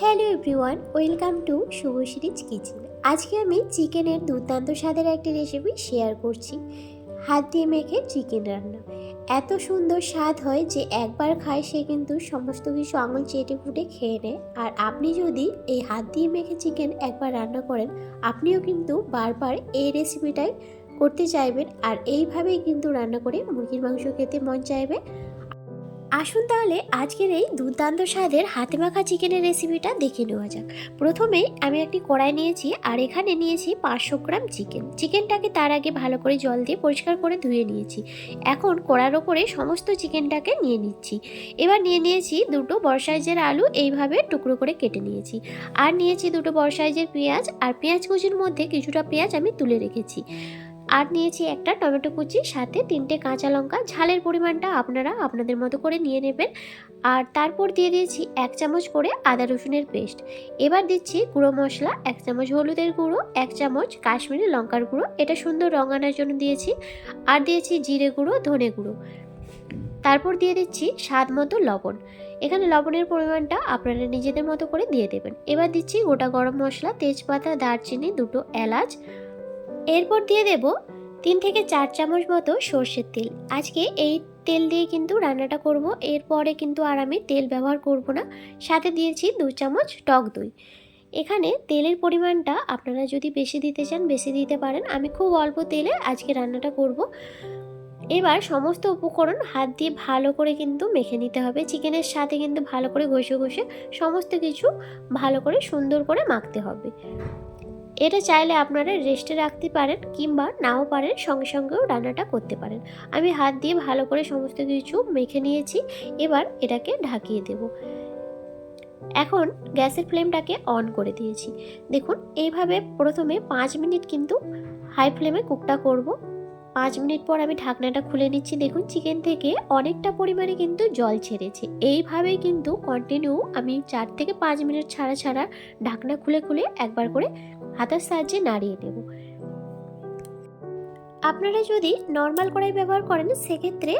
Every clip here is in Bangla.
Hello everyone, welcome to Shubhashree's kitchen. আজকে আমি চিকেনের দুর্দান্ত স্বাদের একটি রেসিপি শেয়ার করছি। হাত দিয়ে মেখে চিকেন রান্না। এত সুন্দর স্বাদ হয় যে একবার খায় সে কিন্তু সমস্ত কিছু আঙুল চেটে ফুটে খেয়ে নেয়। আর আপনি যদি এই হাত দিয়ে মেখে চিকেন একবার রান্না করেন, আপনিও কিন্তু বারবার এই রেসিপিটাই করতে চাইবেন। আর এইভাবেই কিন্তু রান্না করে মুরগির মাংস খেতে মন চাইবে। আসুন তাহলে আজকের এই দুর্দান্ত স্বাদের হাতে মাখা চিকেনের রেসিপিটা দেখে নেওয়া যাক। প্রথমেই আমি একটি কড়াই নিয়েছি আর এখানে নিয়েছি পাঁচশো গ্রাম চিকেন। চিকেনটাকে তার আগে ভালো করে জল দিয়ে পরিষ্কার করে ধুয়ে নিয়েছি। এখন কড়ার ওপরে সমস্ত চিকেনটাকে নিয়ে নিচ্ছি। এবার নিয়ে নিয়েছি দুটো বড় সাইজের আলু, এইভাবে টুকরো করে কেটে নিয়েছি। আর নিয়েছি দুটো বড় সাইজের পেঁয়াজ, আর পেঁয়াজ কুচির মধ্যে কিছুটা পেঁয়াজ আমি তুলে রেখেছি। আর নিয়েছি একটা টমেটো কুচি, সাথে তিনটে কাঁচা লঙ্কা। ঝালের পরিমাণটা আপনারা আপনাদের মতো করে নিয়ে নেবেন। আর তারপর দিয়ে দিয়েছি এক চামচ করে আদা রসুনের পেস্ট। এবার দিচ্ছি গুঁড়ো মশলা, এক চামচ হলুদের গুঁড়ো, এক চামচ কাশ্মীরি লঙ্কার গুঁড়ো। এটা সুন্দর রঙ আনার জন্য দিয়েছি। আর দিয়েছি জিরে গুঁড়ো, ধনে গুঁড়ো। তারপর দিয়ে দিচ্ছি স্বাদ মতো লবণ। এখানে লবণের পরিমাণটা আপনারা নিজেদের মতো করে দিয়ে দেবেন। এবার দিচ্ছি গোটা গরম মশলা, তেজপাতা, দারচিনি, দুটো এলাচ এরপর দিয়ে দেব তিন থেকে চার চামচ মতো সর্ষের তেল। আজকে এই তেল দিয়ে কিন্তু রান্নাটা করব। এরপরে কিন্তু আর আমি তেল ব্যবহার করব না। সাথে দিয়েছি দু চামচ টক দই। এখানে তেলের পরিমাণটা আপনারা যদি বেশি দিতে চান, বেশি দিতে পারেন। আমি খুব অল্প তেলে আজকে রান্নাটা করব। এবার সমস্ত উপকরণ হাত দিয়ে ভালো করে কিন্তু মেখে নিতে হবে। চিকেনের সাথে কিন্তু ভালো করে ঘষে ঘষে সমস্ত কিছু ভালো করে সুন্দর করে মাখতে হবে। এটা চাইলে আপনারা রেস্টে রাখতে পারেন কিংবা নাও পারেন, সঙ্গে সঙ্গেও রান্নাটা করতে পারেন। আমি হাত দিয়ে ভালো করে সমস্ত কিছু মেখে নিয়েছি, এবার এটাকে ঢাকিয়ে দেব। এখন গ্যাসের ফ্লেমটাকে অন করে দিয়েছি। দেখুন, এইভাবে প্রথমে পাঁচ মিনিট কিন্তু হাই ফ্লেমে কুকটা করব। পাঁচ মিনিট পর আমি ঢাকনাটা খুলে নিচ্ছি। দেখুন, চিকেন থেকে অনেকটা পরিমাণে কিন্তু জল ছেড়েছে। এইভাবেই কিন্তু কন্টিনিউ আমি চার থেকে পাঁচ মিনিট ছাড়া ছাড়া ঢাকনা খুলে খুলে একবার করে হাতের সাহায্যে নাড়িয়ে নেব। আপনারা যদি নর্মাল কড়াই ব্যবহার করেন সেক্ষেত্রে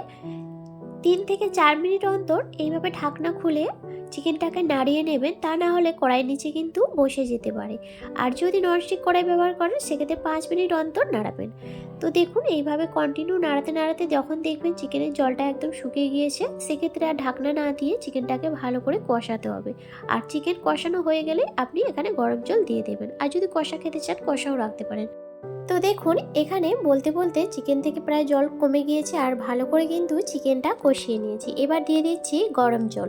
তিন থেকে চার মিনিট অন্তর এইভাবে ঢাকনা খুলে চিকেনটাকে নাড়িয়ে নেবেন, তা না হলে কড়াই নিচে কিন্তু বসে যেতে পারে। আর যদি ননস্টিক কড়াই ব্যবহার করেন, সেক্ষেত্রে পাঁচ মিনিট অন্তর নাড়াবেন। তো দেখুন, এইভাবে কন্টিনিউ নাড়াতে নাড়াতে যখন দেখবেন চিকেনের জলটা একদম শুকিয়ে গিয়েছে, সেক্ষেত্রে আর ঢাকনা না দিয়ে চিকেনটাকে ভালো করে কষাতে হবে। আর চিকেন কষানো হয়ে গেলে আপনি এখানে গরম জল দিয়ে দেবেন। আর যদি কষা খেতে চান, কষাও রাখতে পারেন। তো দেখুন, এখানে বলতে বলতে চিকেন থেকে প্রায় জল কমে গিয়েছে আর ভালো করে কিন্তু চিকেনটা কষিয়ে নিয়েছি। এবার দিয়ে দিচ্ছি গরম জল।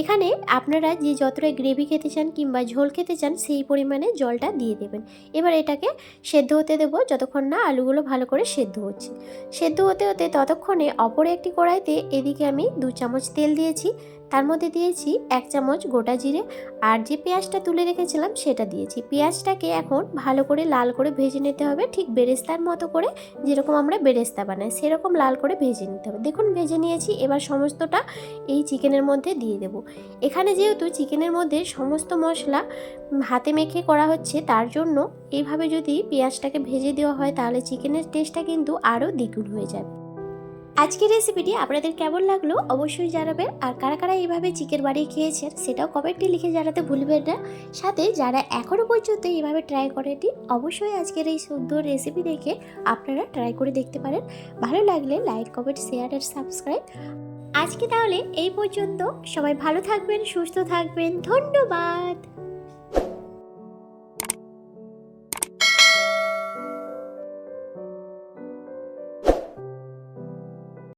এখানে আপনারা যে যতটা গ্রেভি খেতে চান কিংবা ঝোল খেতে চান, সেই পরিমাণে জলটা দিয়ে দেবেন। এবার এটাকে সেদ্ধ হতে দেবো যতক্ষণ না আলুগুলো ভালো করে সেদ্ধ হচ্ছে। সেদ্ধ হতে হতে ততক্ষণে অপর একটি কড়াইতে এদিকে আমি দু চামচ তেল দিয়েছি। তার মধ্যে দিয়েছি এক চামচ গোটা জিরে আর যে পেঁয়াজটা তুলে রেখেছিলাম সেটা দিয়েছি। পেঁয়াজটাকে এখন ভালো করে লাল করে ভেজে নিতে হবে, ঠিক বেরেস্তার মতো করে যেরকম আমরা বেরেস্তা বানাই, সেরকম লাল করে ভেজে নিতে হবে। দেখুন, ভেজে নিয়েছি, এবার সমস্তটা এই চিকেনের মধ্যে দিয়ে দেব। এখানে যেহেতু চিকেনের মধ্যে সমস্ত মশলা হাতে মেখে করা হচ্ছে, তার জন্য এইভাবে যদি পেঁয়াজটাকে ভেজে দেওয়া হয়, তাহলে চিকেনের টেস্টটা কিন্তু আরও দ্বিগুণ হয়ে যাবে। আজকের রেসিপিটি আপনাদের কেমন লাগল অবশ্যই জানাবেন। আর কারা কারা এইভাবে চিকেন বাড়িয়ে খেয়েছেন সেটাও কমেন্টে লিখে জানাতে ভুলবেন না। সাথে যারা এখনও পর্যন্ত এইভাবে ট্রাই করেনি অবশ্যই আজকের এই সুন্দর রেসিপি দেখে আপনারা ট্রাই করে দেখতে পারেন। ভালো লাগলে লাইক কমেন্ট শেয়ার আর সাবস্ক্রাইব আজকে তাহলে এই পর্যন্ত। সবাই ভালো থাকবেন, সুস্থ থাকবেন। ধন্যবাদ!